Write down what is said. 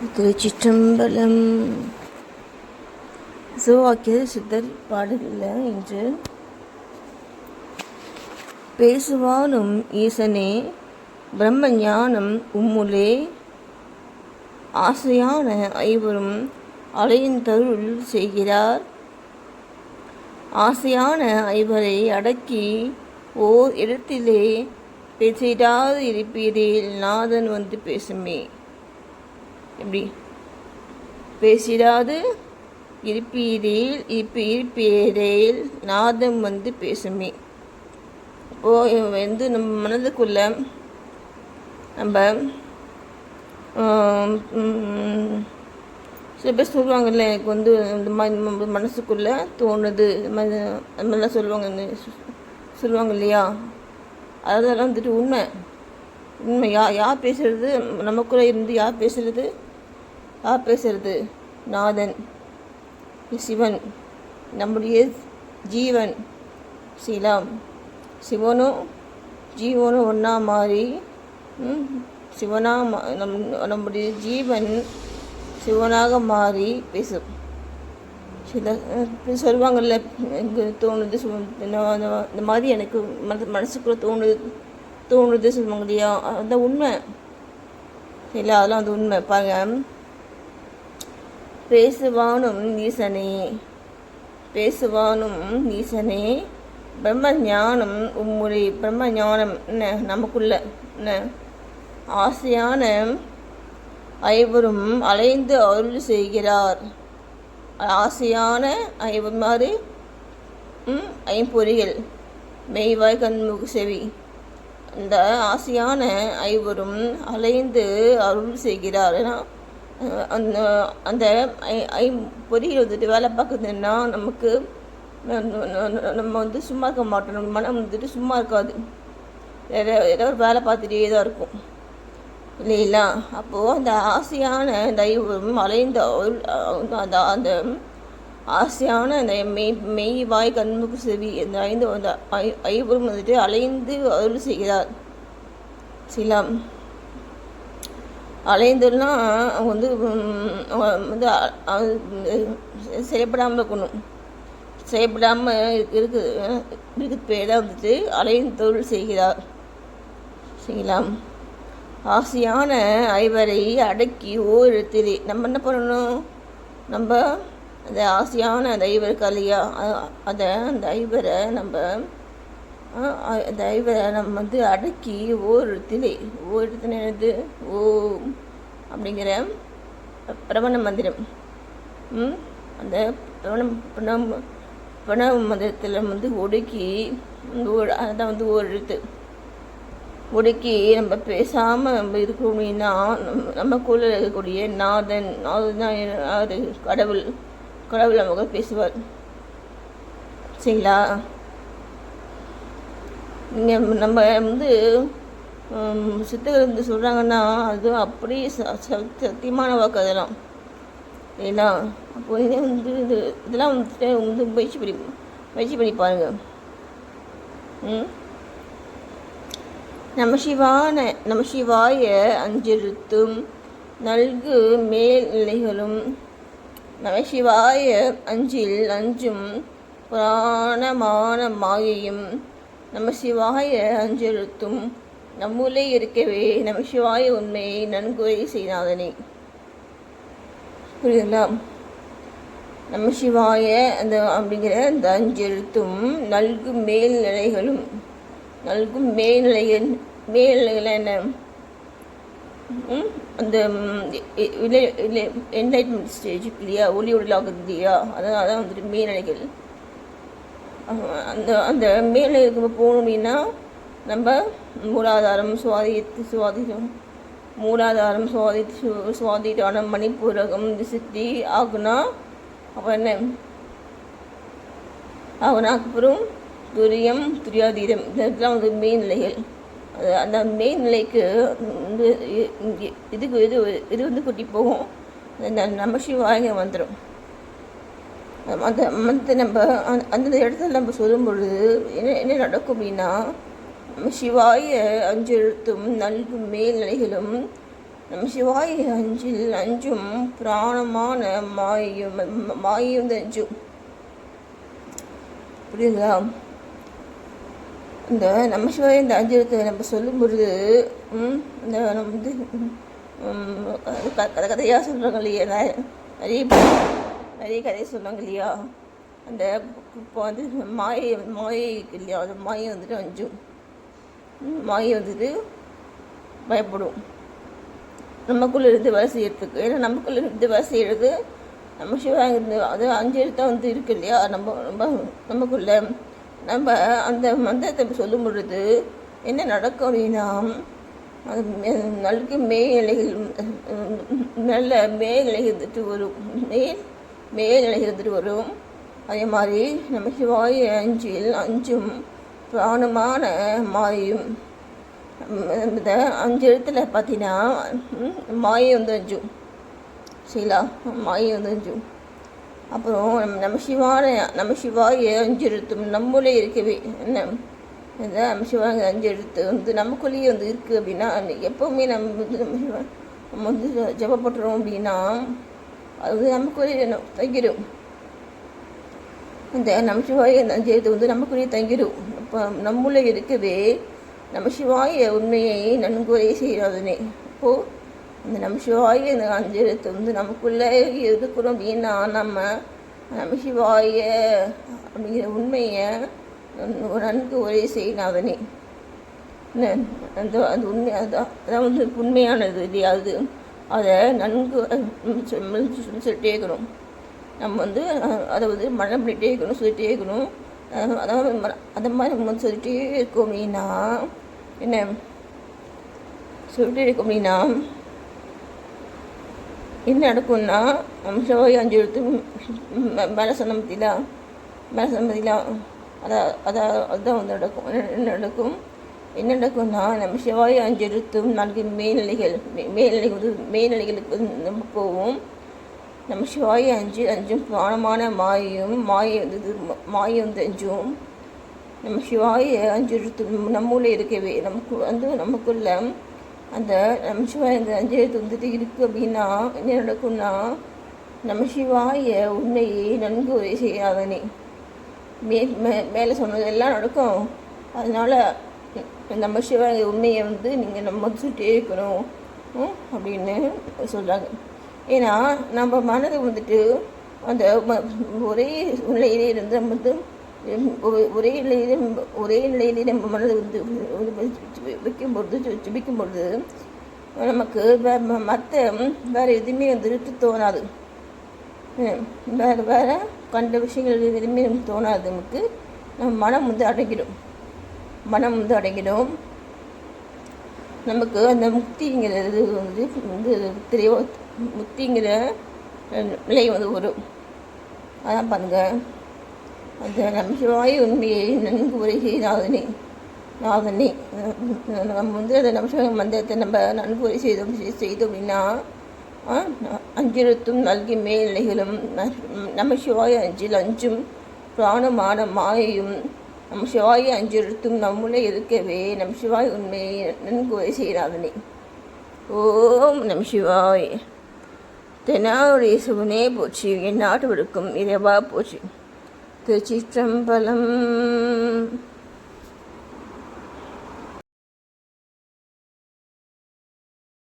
திருச்சிற்றம்பலம். சிவவாக்கிய சித்தர் பாடலில் இன்று பேசுவானும் ஈசனே பிரம்ம ஞானம் உம்முலே ஆசையான ஐவரும் அலையின் தருள் செய்கிறார். ஆசையான ஐவரை அடக்கி ஓர் இடத்திலே பேசிடாது இருப்பீரில் நாதன் வந்து பேசுமே. எப்படி? பேசிடாது. இருப்பீரில் இப்போ இருப்பீரில் நாதம் வந்து பேசுமே. இப்போது வந்து நம்ம மனதுக்குள்ள நம்ம சில பேர் சொல்லுவாங்கல்ல எனக்கு வந்து இந்த மாதிரி நம்ம மனசுக்குள்ளே தோணுது. இந்த மாதிரி அந்த மாதிரிலாம் சொல்லுவாங்க சொல்லுவாங்க இல்லையா? அதெல்லாம் வந்துட்டு உண்மை. உண்மை. யா யார் பேசுறது? நமக்குள்ளே இருந்து யார் பேசுறது? ஆ பேசுறது நாதன் சிவன் நம்முடைய ஜீவன் சீலாம். சிவனும் ஜீவனும் ஒன்றா மாறி சிவனாக மா- நம் நம்முடைய ஜீவன் சிவனாக மாறி பேசும். சில சொல்லுவாங்கள்ல சொல்லுவாங்கல்ல எனக்கு தோணுது இந்த மாதிரி எனக்கு மன மனசுக்குள்ளே தோணுது தோணுது சொல்லுவாங்க இல்லையா அதுதான் உண்மை. இல்லை அதெல்லாம் அது உண்மை. பாருங்கள் பேசுவானும் ஈசனே. பேசுவானும் ஈசனே. பிரம்ம ஞானம் உம்முறை பிரம்ம ஞானம் என்ன? நமக்குள்ள என்ன? ஆசையான ஐவரும் அலைந்து அருள் செய்கிறார். ஆசையான ஐவமாறு ம், ஐம்பொறிகள் மெய்வாய் கண்முக செவி. அந்த ஆசையான ஐவரும் அலைந்து அருள் செய்கிறார். ஏன்னா அந்த அந்த ஐ பொறியியல் வந்துட்டு வேலை பார்க்குதுன்னா நமக்கு நம்ம வந்து சும்மா இருக்க மாட்டோம். நம்ம மனம் வந்துட்டு சும்மா இருக்காது. ஏதோ ஒரு வேலை பார்த்துட்டே தான் இருக்கும். இல்லைங்களா? அப்போது அந்த ஆசையான தெய்வம் அலைந்த அருள் அந்த அந்த ஆசையான அந்த மெய் மெய் வாய் கண்முக்கு செவி அந்த ஐந்து அந்த ஐ- ஐவரும் வந்துட்டு அலைந்து அருள் செய்கிறார். சிலாம் அலைந்துன்னா அவங்க வந்து வந்து செயல்படாமல் இருக்கணும். செயல்படாமல் இருக்குது இருக்குது பேர் தான் வந்துட்டு அலைந்து தொழில் செய்கிறார். செய்யலாம் ஆசையான ஐவரை அடக்கி ஓரிடத்திலே நம்ம என்ன பண்ணணும்? நம்ம அந்த ஆசையான அந்த ஐவர் கலையா அதை அந்த ஐவரை நம்ம நம்ம வந்து அடக்கி ஓரிடத்திலே ஓரிடத்துல என்னது ஓம் அப்படிங்கிற பிரபண மந்திரம். அந்த பிரணம் பிரணம் பிரணவ மந்திரத்தில் வந்து ஒடுக்கி அதான் வந்து ஒரு எழுத்து ஒடுக்கி நம்ம பேசாமல் நம்ம இருக்கோம் அப்படின்னா நம்ம நமக்குள்ள இருக்கக்கூடிய நாதன் நாதன் தான் கடவுள் கடவுள் நமக்கு பேசுவார். சரிங்களா? நம்ம வந்து சித்தர்கள் வந்து சொல்கிறாங்கன்னா அது அப்படியே ச- சத்தியமான வாக்கு அதெல்லாம். ஏன்னா அப்போ இதே வந்து இது இதெல்லாம் வந்துட்டு வந்து முயற்சி பண்ணி முயற்சி பண்ணி பாருங்கள் ம்? நம சிவான நம சிவாய அஞ்செழுத்தும் நல்கு மேல்நிலைகளும் நிலைகளும் நமசிவாய அஞ்சில் அஞ்சும் புராணமான மாயையும் நம சிவாய அஞ்செழுத்தும் நம்முள்ளே இருக்கவே நம சிவாய உண்மையை நன்குரை செய்தாதனே. புரியுதுங்களா? நம்ம சிவாய அந்த அப்படிங்கிற அந்த அஞ்செழுத்தும் நல்கும் மேல்நிலைகளும் நல்கும் மேல்நிலைகள் மேல்நிலைகள் என்ன? ம், அந்த என்லைட்மெண்ட் ஸ்டேஜ் இல்லையா? ஒளி உடலாகுது இல்லையா? அதான் அதான் வந்துட்டு மேல்நிலைகள். அந்த அந்த மேலே போகணும் அப்படின்னா நம்ம மூலாதாரம் சுவாதி சுவாதிடம் மூலாதாரம் சுவாதித்து சு- சுவாதிடானம் மணிப்பூரகம் சித்தி ஆகுனா அப்புறம் என்ன? அவனாக்கப்புறம் துரியம் துரியாதீதம். இதெல்லாம் வந்து மேல்நிலைகள் அது அந்த மேல்நிலைக்கு வந்து இதுக்கு இது இது வந்து கூட்டி போகும். நம்ம சிவாயங்க வந்துடும் மற்ற மற்ற நம்ம அந்த- அந்த இடத்துல நம்ம சொல்லும் பொழுது என்ன என்ன நடக்கும் அப்படின்னா நம்ம சிவாய அஞ்செழுத்தும் நல்கும் மேல்நிலைகளும் நம் சிவாய அஞ்சில் அஞ்சும் பிராணமான மாயும் மாயும் அஞ்சும். புரியுதா? இந்த நம்ம சிவாய இந்த அஞ்சலத்தை நம்ம சொல்லும் பொழுது இந்த நம்ம வந்து கதை கதையாக சொல்கிறாங்க இல்லையா நிறைய பேர். நிறைய கதை சொல்லுவாங்க இல்லையா அந்த இப்போ வந்து மாயை மாயை இருக்கு இல்லையா அந்த மாயை வந்துட்டு அஞ்சும் மாயை வந்துட்டு பயப்படும். நமக்குள்ளே இருந்து வேலை செய்யறதுக்கு ஏன்னா நமக்குள்ளே இருந்து வேலை செய்யறது நம்ம சிவாங்கிருந்து அது அஞ்சு எழுத்தா வந்து இருக்கு இல்லையா நம்ம நம்ம நமக்குள்ள. நம்ம அந்த மந்திரத்தை சொல்லும் பொழுது என்ன நடக்கும் அப்படின்னா அது மே- நல்ல நல்ல மேல் வந்துட்டு வரும். மேல் மேல் இருந்துட்டு வரும் அதே மாதிரி நம்ம சிவாய அஞ்சில் அஞ்சும் பிராணமான மாயும் இந்த அஞ்சு எழுத்துல பார்த்தீங்கன்னா மாயை வந்து அஞ்சும். சரிங்களா? மாயை வந்து அஞ்சும். அப்புறம் நம்ம நம்ம சிவான நம்ம சிவாய அஞ்சு எழுத்தும் நம்மளே இருக்கவே. என்ன? இந்த நம்ம சிவாங்க அஞ்சு எழுத்து வந்து நமக்குள்ளேயே வந்து இருக்குது அப்படின்னா எப்போவுமே நம்ம வந்து நம்ம சிவா நம்ம வந்து ஜெபப்பட்டுறோம் அப்படின்னா அது வந்து நமக்குள்ளேயே தங்கிடும் இந்த நம்ம சிவாய அந்த வந்து நமக்குரிய தங்கிடும் இப்போ நம்மளே இருக்கவே நம்ம சிவாய உண்மையை நன்குறை செய்யாதனே அப்போது அந்த நம்ம சிவாய இந்த வந்து நமக்குள்ளே இருக்கிறோம் அப்படின்னா நம்ம நம்ம சிவாய அப்படிங்கிற உண்மையை நன்- நன்கு உரை செய்யாதனே அந்த அது உண்மை அதான் அதான் வந்து உண்மையானது இல்லையா அது அதை நன்கு ம், சொல்லிட்டே இருக்கணும். நம்ம வந்து அதை வந்து மழை பண்ணிகிட்டே இருக்கணும் சொல்லிகிட்டே இருக்கணும். அதாவது ம- அந்த மாதிரி நம்ம வந்து சொல்லிட்டே இருக்கோம் அப்படின்னா என்ன? சொல்லிட்டே இருக்கோம் அப்படின்னா என்ன நடக்கும்னா நம்ம செவ்வாய் அஞ்சு எழுத்து மேலே சொன்ன பற்றிலா மேலே சொன்ன பற்றிலா அதான் அதான் அதுதான் வந்து நடக்கும். என்ன நடக்கும்? என்ன நடக்கும்னா நம்ம செவ்வாய் அஞ்சு நான்கு மேல்நிலைகள் மேல்நிலை மேல்நிலைகளுக்கு வந்து நம்ம போவோம். நம்ம சிவாய அஞ்சு அஞ்சும் பிராணமான மாயும் மாய வந்து இது ம- மாயை வந்து அஞ்சும். நம்ம சிவாய அஞ்சிருத்து நம்மளே இருக்கவே நமக்கு வந்து நமக்குள்ள அந்த நம்ம சிவாய அந்த அஞ்சிருத்து வந்துட்டு இருக்குது அப்படின்னா என்ன நடக்கும்னா நம்ம சிவாய உன்னையே நன்கு உரை செய்யாதனே. மே மே மேலே சொன்னதெல்லாம் நடக்கும். அதனால் நம்ம சிவாய உண்மையை வந்து நீங்கள் நம்ம சுட்டே இருக்கணும் அப்படின்னு சொல்கிறாங்க ஏன்னா நம்ம மனது வந்துட்டு அந்த ஒரே நிலையிலே இருந்து நம்ம வந்து ஒரே நிலையிலே நம்ம- ஒரே நிலையிலே நம்ம மனது வந்து வைக்கும் பொழுது சுபிக்கும் பொழுது நமக்கு வே மற்ற வேறு எதுவுமே வந்துட்டு தோணாது. வேறு வேறு கண்ட விஷயங்கள் எதுவுமே தோணாது. நமக்கு நம்ம மனம் வந்து அடங்கிடும். மனம் வந்து அடங்கிடும் நமக்கு அந்த முக்திங்கிறது வந்து வந்து தெரிய முக்திங்கிற நிலை வந்து வரும். அதான் பாருங்கள் அந்த நம்ம சிவாய உண்மையை நன்கு உரை செய்தாதனே நாதனே. நம்ம வந்து அந்த நம்ம மந்திரத்தை நம்ம நன்கு உரை செய்தோம் செய்தோம் அப்படின்னா அஞ்சிருத்தும் நல்கி மேல்நிலைகளும் ந- நம்ம அஞ்சில் அஞ்சும் பிராணமான மாயையும் நம் சிவாய அஞ்சிருத்தும் நம்முளை இருக்கவே நம் சிவாய் உண்மையை நன்கு உரை செய்கிறாதனே ஓம் நம் சிவாய். தெனாவுடைய சிவனே போச்சு என் நாட்டு விடுக்கும் இறைவா போச்சு திருச்சிற்றம்பலம்